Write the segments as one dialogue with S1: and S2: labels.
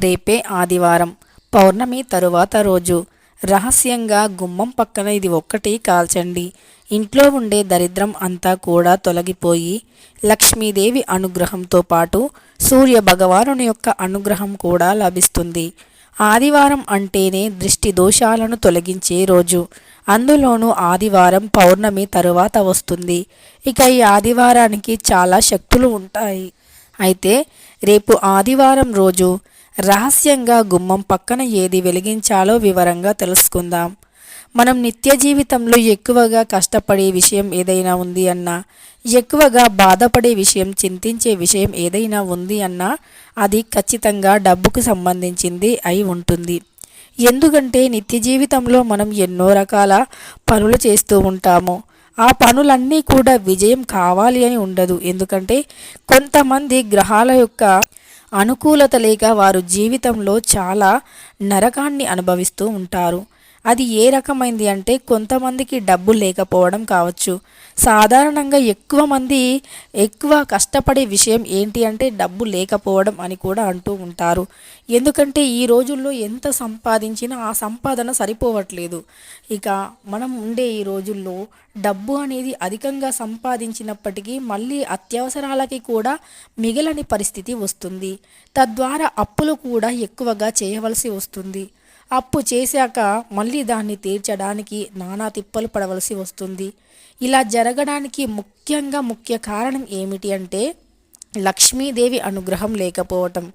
S1: రేపే ఆదివారం. పౌర్ణమి తరువాత రోజు. రహస్యంగా గుమ్మం పక్కన ఇది ఒక్కటి కాల్చండి. ఇంట్లో ఉండే దరిద్రం అంతా కూడా తొలగిపోయి లక్ష్మీదేవి అనుగ్రహంతో పాటు సూర్య భగవానుని యొక్క అనుగ్రహం కూడా లభిస్తుంది. ఆదివారం అంటేనే దృష్టి దోషాలను తొలగించే రోజు. అందులోనూ ఆదివారం పౌర్ణమి తరువాత వస్తుంది. ఇక ఈ ఆదివారానికి చాలా శక్తులు ఉంటాయి. అయితే రేపు ఆదివారం రోజు రహస్యంగా గుమ్మం పక్కన ఏది వెలిగించాలో వివరంగా తెలుసుకుందాం. మనం నిత్య జీవితంలో ఎక్కువగా కష్టపడే విషయం ఏదైనా ఉంది అన్నా ఎక్కువగా బాధపడే విషయం చింతించే విషయం ఏదైనా ఉంది అన్నా అది ఖచ్చితంగా డబ్బుకు సంబంధించింది అయి ఉంటుంది. ఎందుకంటే నిత్య జీవితంలో మనం ఎన్నో రకాల పనులు చేస్తూ ఉంటాము. ఆ పనులన్నీ కూడా విజయం కావాలి అని ఉండదు. ఎందుకంటే కొంతమంది గ్రహాల యొక్క అనుకూలత లేక వారు జీవితంలో చాలా నరకాన్ని అనుభవిస్తూ ఉంటారు. అది ఏ రకమైంది అంటే కొంతమందికి డబ్బు లేకపోవడం కావచ్చు. సాధారణంగా ఎక్కువ మంది ఎక్కువ కష్టపడే విషయం ఏంటి అంటే డబ్బు లేకపోవడం అని కూడా అంటూ ఉంటారు. ఎందుకంటే ఈ రోజుల్లో ఎంత సంపాదించినా ఆ సంపాదన సరిపోవట్లేదు. ఇక మనం ఉండే ఈ రోజుల్లో డబ్బు అనేది అధికంగా సంపాదించినప్పటికీ మళ్ళీ అత్యవసరాలకి కూడా మిగలని పరిస్థితి వస్తుంది. తద్వారా అప్పులు కూడా ఎక్కువగా చేయవలసి వస్తుంది. అప్పు చేశాక మళ్ళీ దాన్ని తీర్చడానికి నానా తిప్పలు పడవలసి వస్తుంది. ఇలా జరగడానికి ముఖ్యంగా ముఖ్య కారణం ఏమిటి అంటే లక్ష్మీదేవి అనుగ్రహం లేకపోవటం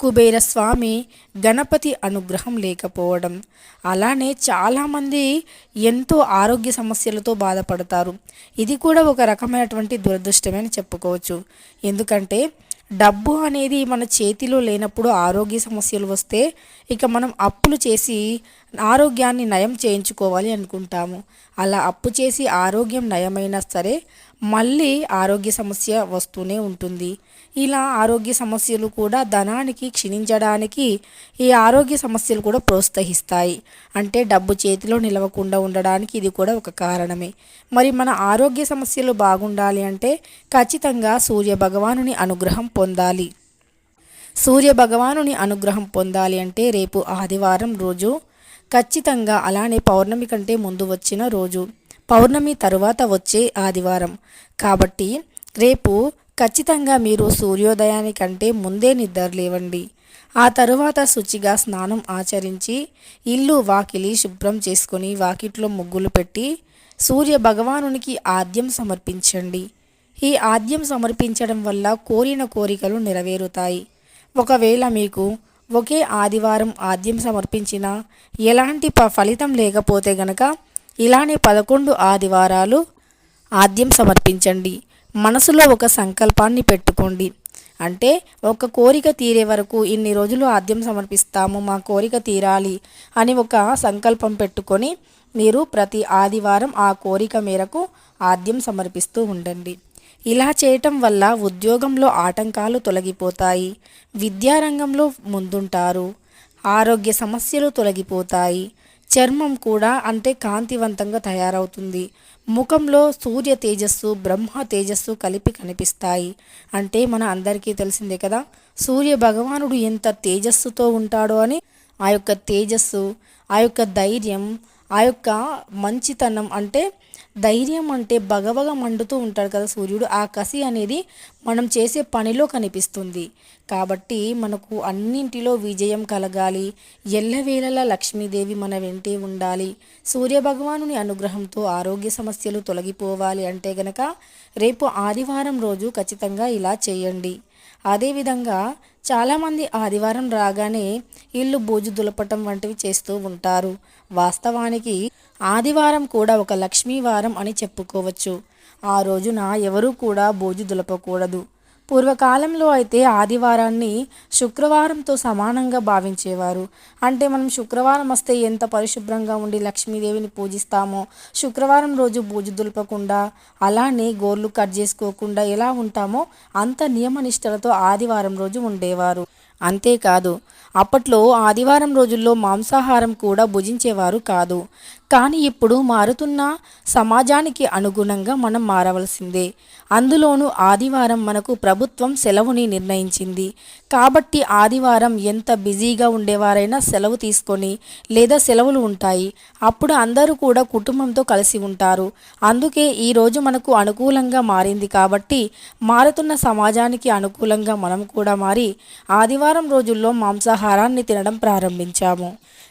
S1: కుబేర స్వామి గణపతి అనుగ్రహం లేకపోవడం. అలానే చాలామంది ఎంతో ఆరోగ్య సమస్యలతో బాధపడతారు. ఇది కూడా ఒక రకమైనటువంటి దురదృష్టమే అని చెప్పుకోవచ్చు. ఎందుకంటే డబ్బు అనేది మన చేతిలో లేనప్పుడు ఆరోగ్య సమస్యలు వస్తే ఇక మనం అప్పులు చేసి ఆరోగ్యాన్ని నయం చేయించుకోవాలి అనుకుంటాము. అలా అప్పు చేసి ఆరోగ్యం నయమైనా సరే మళ్ళీ ఆరోగ్య సమస్య వస్తూనే ఉంటుంది. ఇలా ఆరోగ్య సమస్యలు కూడా ధనానికి క్షీణించడానికి ఈ ఆరోగ్య సమస్యలు కూడా ప్రోత్సహిస్తాయి. అంటే డబ్బు చేతిలో నిలవకుండా ఉండడానికి ఇది కూడా ఒక కారణమే. మరి మన ఆరోగ్య సమస్యలు బాగుండాలి అంటే ఖచ్చితంగా సూర్య భగవానుని అనుగ్రహం పొందాలి. సూర్య భగవానుని అనుగ్రహం పొందాలి అంటే రేపు ఆదివారం రోజు ఖచ్చితంగా అలానే పౌర్ణమి కంటే ముందు వచ్చిన రోజు. పౌర్ణమి తరువాత వచ్చే ఆదివారం. కాబట్టి రేపు ఖచ్చితంగా మీరు సూర్యోదయానికంటే ముందే నిద్ర లేవండి. ఆ తరువాత శుచిగా స్నానం ఆచరించి ఇల్లు వాకిలి శుభ్రం చేసుకొని వాకిట్లో ముగ్గులు పెట్టి సూర్య భగవానునికి ఆద్యం సమర్పించండి. ఈ ఆద్యం సమర్పించడం వల్ల కోరిన కోరికలు నెరవేరుతాయి. ఒకవేళ మీకు ఒకే ఆదివారం ఆద్యం సమర్పించిన ఎలాంటి ప ఫలితం లేకపోతే గనక ఇలానే పదకొండు ఆదివారాలు ఆద్యం సమర్పించండి. మనసులో ఒక సంకల్పాన్ని పెట్టుకోండి. అంటే ఒక కోరిక తీరే వరకు ఇన్ని రోజులు ఆద్యం సమర్పిస్తాము మా కోరిక తీరాలి అని ఒక సంకల్పం పెట్టుకొని మీరు ప్రతి ఆదివారం ఆ కోరిక మేరకు ఆద్యం సమర్పిస్తూ ఉండండి. ఇలా చేయటం వల్ల ఉద్యోగంలో ఆటంకాలు తొలగిపోతాయి విద్యారంగంలో ముందుంటారు ఆరోగ్య సమస్యలు తొలగిపోతాయి చర్మం కూడా అంటే కాంతివంతంగా తయారవుతుంది. ముఖంలో సూర్య తేజస్సు బ్రహ్మ తేజస్సు కలిపి కనిపిస్తాయి. అంటే మన అందరికీ తెలిసిందే కదా సూర్య భగవానుడు ఎంత తేజస్సుతో ఉంటాడో అని ఆ యొక్క తేజస్సు ఆ యొక్క ధైర్యం ఆ యొక్క మంచితనం అంటే ధైర్యం అంటే బగబగ మండుతూ ఉంటాడు కదా సూర్యుడు. ఆ కసి అనేది మనం చేసే పనిలో కనిపిస్తుంది. కాబట్టి మనకు అన్నింటిలో విజయం కలగాలి. ఎల్లవేళలా లక్ష్మీదేవి మన వెంటే ఉండాలి. సూర్యభగవానుని అనుగ్రహంతో ఆరోగ్య సమస్యలు తొలగిపోవాలి అంటే గనక రేపు ఆదివారం రోజు ఖచ్చితంగా ఇలా చేయండి. అదేవిధంగా చాలామంది ఆదివారం రాగానే ఇల్లు బూజు దులపటం వంటివి చేస్తూ ఉంటారు. వాస్తవానికి ఆదివారం కూడా ఒక లక్ష్మీవారం అని చెప్పుకోవచ్చు. ఆ రోజున ఎవరూ కూడా బోజు దులపకూడదు. పూర్వకాలంలో అయితే ఆదివారాన్ని శుక్రవారంతో సమానంగా భావించేవారు. అంటే మనం శుక్రవారం వస్తే ఎంత పరిశుభ్రంగా ఉండి లక్ష్మీదేవిని పూజిస్తామో శుక్రవారం రోజు బూజు దులపకుండా అలానే గోర్లు కట్ చేసుకోకుండా ఎలా ఉంటామో అంత నియమనిష్టలతో ఆదివారం రోజు ఉండేవారు. అంతేకాదు అప్పట్లో ఆదివారం రోజుల్లో మాంసాహారం కూడా భుజించేవారు కాదు. కానీ ఇప్పుడు మారుతున్న సమాజానికి అనుగుణంగా మనం మారవలసిందే. అందులోనూ ఆదివారం మనకు ప్రభుత్వం సెలవుని నిర్ణయించింది. కాబట్టి ఆదివారం ఎంత బిజీగా ఉండేవారైనా సెలవు తీసుకొని లేదా సెలవులు ఉంటాయి. అప్పుడు అందరూ కూడా కుటుంబంతో కలిసి ఉంటారు. అందుకే ఈరోజు మనకు అనుకూలంగా మారింది కాబట్టి మారుతున్న సమాజానికి అనుకూలంగా మనం కూడా మారి ఆదివారం రోజుల్లో మాంసాహారం ఆహారాన్ని తినడం ప్రారంభించాము.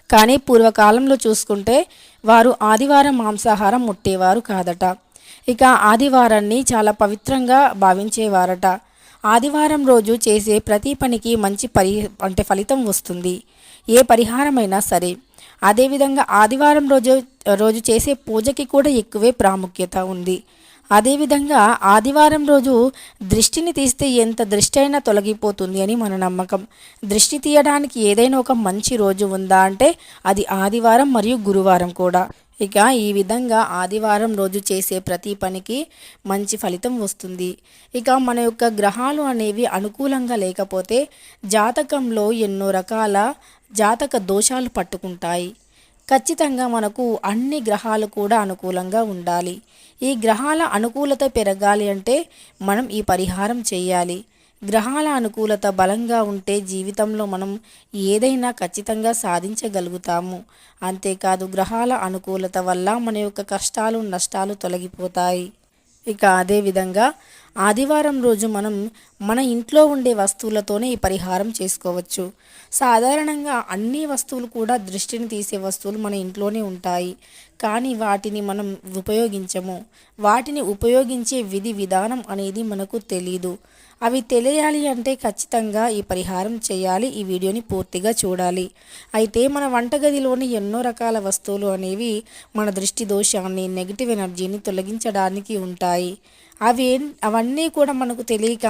S1: కానీ పూర్వకాలంలో చూసుకుంటే వారు ఆదివారం మాంసాహారం ముట్టేవారు కాదట. ఇక ఆదివారాన్ని చాలా పవిత్రంగా భావించేవారట. ఆదివారం రోజు చేసే ప్రతి పనికి మంచి పరి అంటే ఫలితం వస్తుంది. ఏ పరిహారమైనా సరే. అదేవిధంగా ఆదివారం రోజు రోజు చేసే పూజకి కూడా ఎక్కువే ప్రాముఖ్యత ఉంది. అదేవిధంగా ఆదివారం రోజు దృష్టిని తీస్తే ఎంత దృష్టి అయినా తొలగిపోతుంది అని మన నమ్మకం. దృష్టి తీయడానికి ఏదైనా ఒక మంచి రోజు ఉందా అంటే అది ఆదివారం మరియు గురువారం కూడా. ఇక ఈ విధంగా ఆదివారం రోజు చేసే ప్రతి పనికి మంచి ఫలితం వస్తుంది. ఇక మన యొక్క గ్రహాలు అనేవి అనుకూలంగా లేకపోతే జాతకంలో ఎన్నో రకాల జాతక దోషాలు పట్టుకుంటాయి. ఖచ్చితంగా మనకు అన్ని గ్రహాలు కూడా అనుకూలంగా ఉండాలి. ఈ గ్రహాల అనుకూలత పెరగాలి అంటే మనం ఈ పరిహారం చేయాలి. గ్రహాల అనుకూలత బలంగా ఉంటే జీవితంలో మనం ఏదైనా ఖచ్చితంగా సాధించగలుగుతాము. అంతేకాదు గ్రహాల అనుకూలత వల్ల మన యొక్క కష్టాలు నష్టాలు తొలగిపోతాయి. ఇక అదేవిధంగా ఆదివారం రోజు మనం మన ఇంట్లో ఉండే వస్తువులతోనే ఈ పరిహారం చేసుకోవచ్చు. సాధారణంగా అన్ని వస్తువులు కూడా దృష్టిని తీసే వస్తువులు మన ఇంట్లోనే ఉంటాయి. కానీ వాటిని మనం ఉపయోగించము. వాటిని ఉపయోగించే విధి విధానం అనేది మనకు తెలీదు. అవి తెలియాలి అంటే ఖచ్చితంగా ఈ పరిహారం చేయాలి. ఈ వీడియోని పూర్తిగా చూడాలి. అయితే మన వంటగదిలోని ఎన్నో రకాల వస్తువులు అనేవి మన దృష్టి దోషాన్ని నెగిటివ్ ఎనర్జీని తొలగించడానికి ఉంటాయి. అవి అవన్నీ కూడా మనకు తెలియక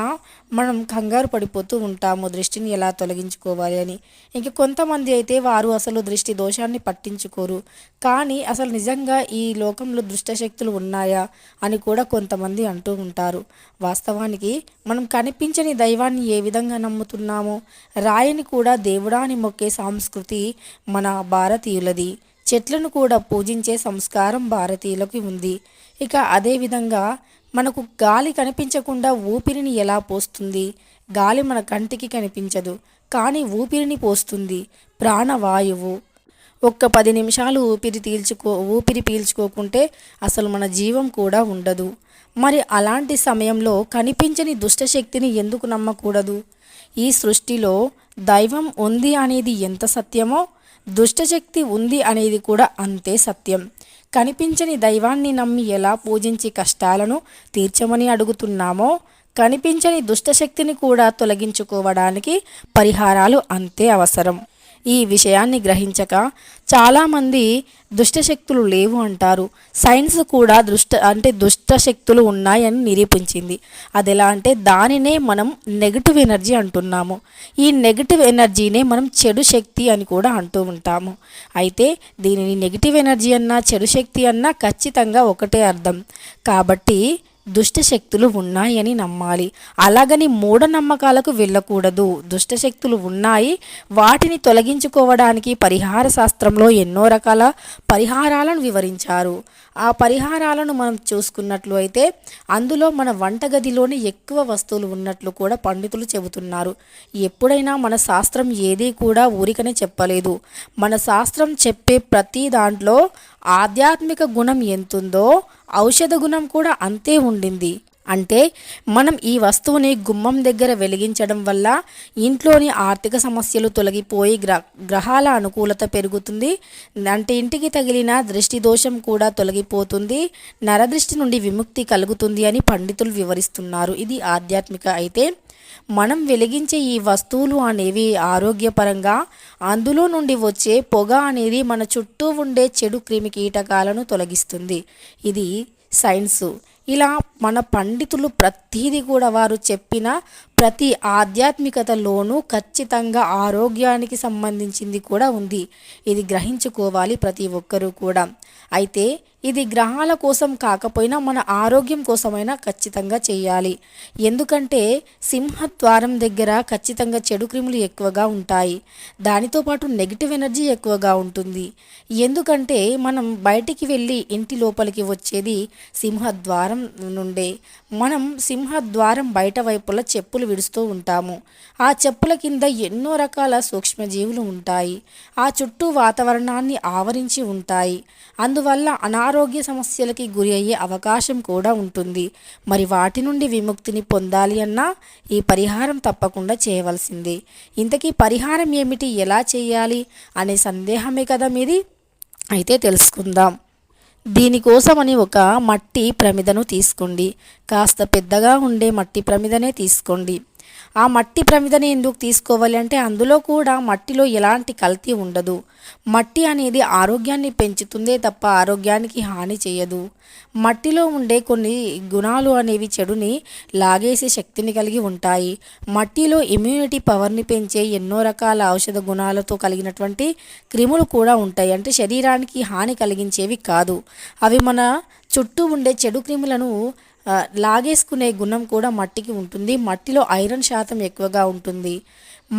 S1: మనం కంగారు పడిపోతూ ఉంటాము దృష్టిని ఎలా తొలగించుకోవాలి అని. ఇంక కొంతమంది అయితే వారు అసలు దృష్టి దోషాన్ని పట్టించుకోరు. కానీ అసలు నిజంగా ఈ లోకంలో దుష్టశక్తులు ఉన్నాయా అని కూడా కొంతమంది అంటూ ఉంటారు. వాస్తవానికి మనం కనిపించని దైవాన్ని ఏ విధంగా నమ్ముతున్నామో రాయిని కూడా దేవుడాని మొక్కే సంస్కృతి మన భారతీయులది. చెట్లను కూడా పూజించే సంస్కారం భారతీయులకి ఉంది. ఇక అదేవిధంగా మనకు గాలి కనిపించకుండా ఊపిరిని ఎలా పోస్తుంది? గాలి మన కంటికి కనిపించదు కానీ ఊపిరిని పోస్తుంది. ప్రాణవాయువు. ఒక్క పది నిమిషాలు ఊపిరి తీల్చుకో ఊపిరి పీల్చుకోకుంటే అసలు మన జీవం కూడా ఉండదు. మరి అలాంటి సమయంలో కనిపించని దుష్టశక్తిని ఎందుకు నమ్మకూడదు? ఈ సృష్టిలో దైవం ఉంది అనేది ఎంత సత్యమో దుష్టశక్తి ఉంది అనేది కూడా అంతే సత్యం. కనిపించని దైవాన్ని నమ్మి ఎలా పూజించి కష్టాలను తీర్చమని అడుగుతున్నామో కనిపించని దుష్టశక్తిని కూడా తొలగించుకోవడానికి పరిహారాలు అంతే అవసరం. ఈ విషయాన్ని గ్రహించక చాలామంది దుష్టశక్తులు లేవు అంటారు. సైన్స్ కూడా దుష్ట అంటే దుష్టశక్తులు ఉన్నాయని నిరూపించింది. అది ఎలా అంటే దానినే మనం నెగిటివ్ ఎనర్జీ అంటున్నాము. ఈ నెగిటివ్ ఎనర్జీనే మనం చెడు శక్తి అని కూడా అంటూ ఉంటాము. అయితే దీనిని నెగిటివ్ ఎనర్జీ అన్నా చెడు శక్తి అన్నా ఖచ్చితంగా ఒకటే అర్థం. కాబట్టి దుష్టశక్తులు ఉన్నాయని నమ్మాలి. అలాగని మూఢనమ్మకాలకు వెళ్ళకూడదు. దుష్టశక్తులు ఉన్నాయి. వాటిని తొలగించుకోవడానికి పరిహార శాస్త్రంలో ఎన్నో రకాల పరిహారాలను వివరించారు. ఆ పరిహారాలను మనం చూసుకున్నట్లు అయితే అందులో మన వంటగదిలోనే ఎక్కువ వస్తువులు ఉన్నట్లు కూడా పండితులు చెబుతున్నారు. ఎప్పుడైనా మన శాస్త్రం ఏదీ కూడా ఊరికనే చెప్పలేదు. మన శాస్త్రం చెప్పే ప్రతి దాంట్లో ఆధ్యాత్మిక గుణం ఎంతుందో ఔషధ గుణం కూడా అంతే ఉండింది. అంటే మనం ఈ వస్తువుని గుమ్మం దగ్గర వెలిగించడం వల్ల ఇంట్లోని ఆర్థిక సమస్యలు తొలగిపోయి గ్ర గ్రహాల అనుకూలత పెరుగుతుంది. అంటే ఇంటికి తగిలిన దృష్టి దోషం కూడా తొలగిపోతుంది. నరదృష్టి నుండి విముక్తి కలుగుతుంది అని పండితులు వివరిస్తున్నారు. ఇది ఆధ్యాత్మిక అయితే మనం వెలిగించే ఈ వస్తువులు అనేవి ఆరోగ్యపరంగా అందులో నుండి వచ్చే పొగ అనేది మన చుట్టూ ఉండే చెడు క్రిమి కీటకాలను తొలగిస్తుంది. ఇది సైన్సు. ఇలా మన పండితులు ప్రతిదీ కూడా వారు చెప్పిన ప్రతి ఆధ్యాత్మికతలోనూ ఖచ్చితంగా ఆరోగ్యానికి సంబంధించింది కూడా ఉంది. ఇది గ్రహించుకోవాలి ప్రతి ఒక్కరూ కూడా. అయితే ఇది గ్రహాల కోసం కాకపోయినా మన ఆరోగ్యం కోసమైనా ఖచ్చితంగా చేయాలి. ఎందుకంటే సింహద్వారం దగ్గర ఖచ్చితంగా చెడు క్రిములు ఎక్కువగా ఉంటాయి. దానితో పాటు నెగిటివ్ ఎనర్జీ ఎక్కువగా ఉంటుంది. ఎందుకంటే మనం బయటికి వెళ్ళి ఇంటి లోపలికి వచ్చేది సింహద్వారం నుండే. మనం సింహద్వారం బయట వైపుల చెప్పులు విడుస్తూ ఉంటాము. ఆ చెప్పుల కింద ఎన్నో రకాల సూక్ష్మజీవులు ఉంటాయి. ఆ చుట్టూ వాతావరణాన్ని ఆవరించి ఉంటాయి. అందువల్ల అనారోగ్య సమస్యలకి గురి అయ్యే అవకాశం కూడా ఉంటుంది. మరి వాటి నుండి విముక్తిని పొందాలి అన్నా ఈ పరిహారం తప్పకుండా చేయవలసింది. ఇంతకీ పరిహారం ఏమిటి? ఎలా చేయాలి? అనే సందేహమే కదా మీది? అయితే తెలుసుకుందాం. దీనికోసమని ఒక మట్టి ప్రమిదను తీసుకోండి. కాస్త పెద్దగా ఉండే మట్టి ప్రమిదనే తీసుకోండి. ఆ మట్టి ప్రమిదని ఎందుకు తీసుకోవాలి అంటే అందులో కూడా మట్టిలో ఎలాంటి కల్తీ ఉండదు. మట్టి అనేది ఆరోగ్యాన్ని పెంచుతుందే తప్ప ఆరోగ్యానికి హాని చేయదు. మట్టిలో ఉండే కొన్ని గుణాలు అనేవి చెడుని లాగేసే శక్తిని కలిగి ఉంటాయి. మట్టిలో ఇమ్యూనిటీ పవర్ని పెంచే ఎన్నో రకాల ఔషధ గుణాలతో కలిగినటువంటి క్రిములు కూడా ఉంటాయి. అంటే శరీరానికి హాని కలిగించేవి కాదు. అవి మన చుట్టూ ఉండే చెడు క్రిములను లాగేసుకునే గుణం కూడా మట్టికి ఉంటుంది. మట్టిలో ఐరన్ శాతం ఎక్కువగా ఉంటుంది.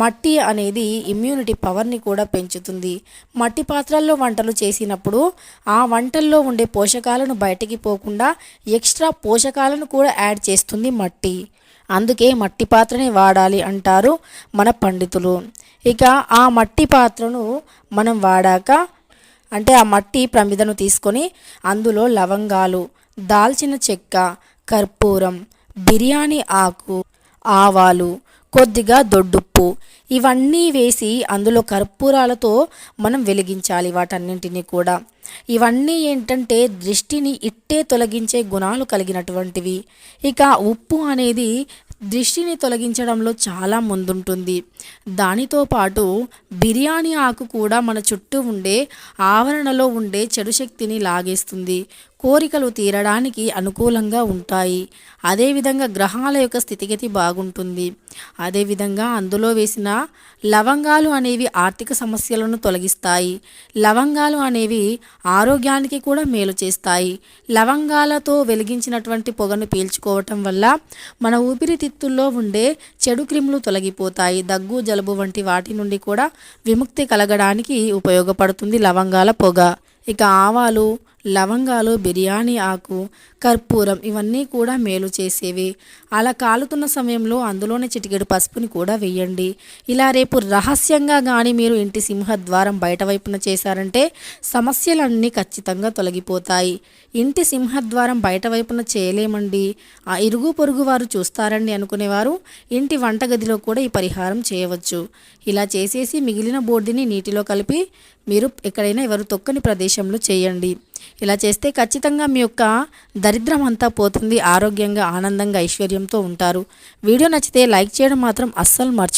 S1: మట్టి అనేది ఇమ్యూనిటీ పవర్ని కూడా పెంచుతుంది. మట్టి పాత్రల్లో వంటలు చేసినప్పుడు ఆ వంటల్లో ఉండే పోషకాలను బయటికి పోకుండా ఎక్స్ట్రా పోషకాలను కూడా యాడ్ చేస్తుంది మట్టి. అందుకే మట్టి పాత్రనే వాడాలి అంటారు మన పండితులు. ఇక ఆ మట్టి పాత్రను మనం వాడాక అంటే ఆ మట్టి ప్రమిదను తీసుకొని అందులో లవంగాలు దాల్చిన చెక్క కర్పూరం బిర్యానీ ఆకు ఆవాలు కొద్దిగా దొడ్డుప్పు ఇవన్నీ వేసి అందులో కర్పూరాలతో మనం వెలిగించాలి వాటన్నింటినీ కూడా. ఇవన్నీ ఏంటంటే దృష్టిని ఇట్టే తొలగించే గుణాలు కలిగినటువంటివి. ఇక ఉప్పు అనేది దృష్టిని తొలగించడంలో చాలా ముందుంటుంది. దానితో పాటు బిర్యానీ ఆకు కూడా మన చుట్టూ ఉండే ఆవరణలో ఉండే చెడు శక్తిని లాగేస్తుంది. కోరికలు తీరడానికి అనుకూలంగా ఉంటాయి. అదేవిధంగా గ్రహాల యొక్క స్థితిగతి బాగుంటుంది. అదేవిధంగా అందులో వేసిన లవంగాలు అనేవి ఆర్థిక సమస్యలను తొలగిస్తాయి. లవంగాలు అనేవి ఆరోగ్యానికి కూడా మేలు చేస్తాయి. లవంగాలతో వెలిగించినటువంటి పొగను పీల్చుకోవటం వల్ల మన ఊపిరితిత్తుల్లో ఉండే చెడు క్రిములు తొలగిపోతాయి. దగ్గు జలుబు వంటి వాటి నుండి కూడా విముక్తి కలగడానికి ఉపయోగపడుతుంది లవంగాల పొగ. ఇక ఆవాలు లవంగాలు బిర్యానీ ఆకు కర్పూరం ఇవన్నీ కూడా మేలు చేసేవి. అలా కాలుతున్న సమయంలో అందులోనే చిటికెడు పసుపుని కూడా వేయండి. ఇలా రేపు రహస్యంగా కానీ మీరు ఇంటి సింహద్వారం బయట వైపున చేశారంటే సమస్యలన్నీ ఖచ్చితంగా తొలగిపోతాయి. ఇంటి సింహద్వారం బయట వైపున చేయలేమండి. ఆ ఇరుగు పొరుగు వారు చూస్తారండి అనుకునేవారు. ఇంటి వంటగదిలో కూడా ఈ పరిహారం చేయవచ్చు. ఇలా చేసేసి మిగిలిన బోర్డుని నీటిలో కలిపి మీరు ఎక్కడైనా ఎవరు తొక్కని ప్రదేశంలో చేయండి. ఇలా చేస్తే ఖచ్చితంగా మీ యొక్క దరిద్రం అంతా పోతుంది. ఆరోగ్యంగా ఆనందంగా ఐశ్వర్యంతో ఉంటారు. వీడియో నచ్చితే లైక్ చేయడం మాత్రం అస్సలు మర్చి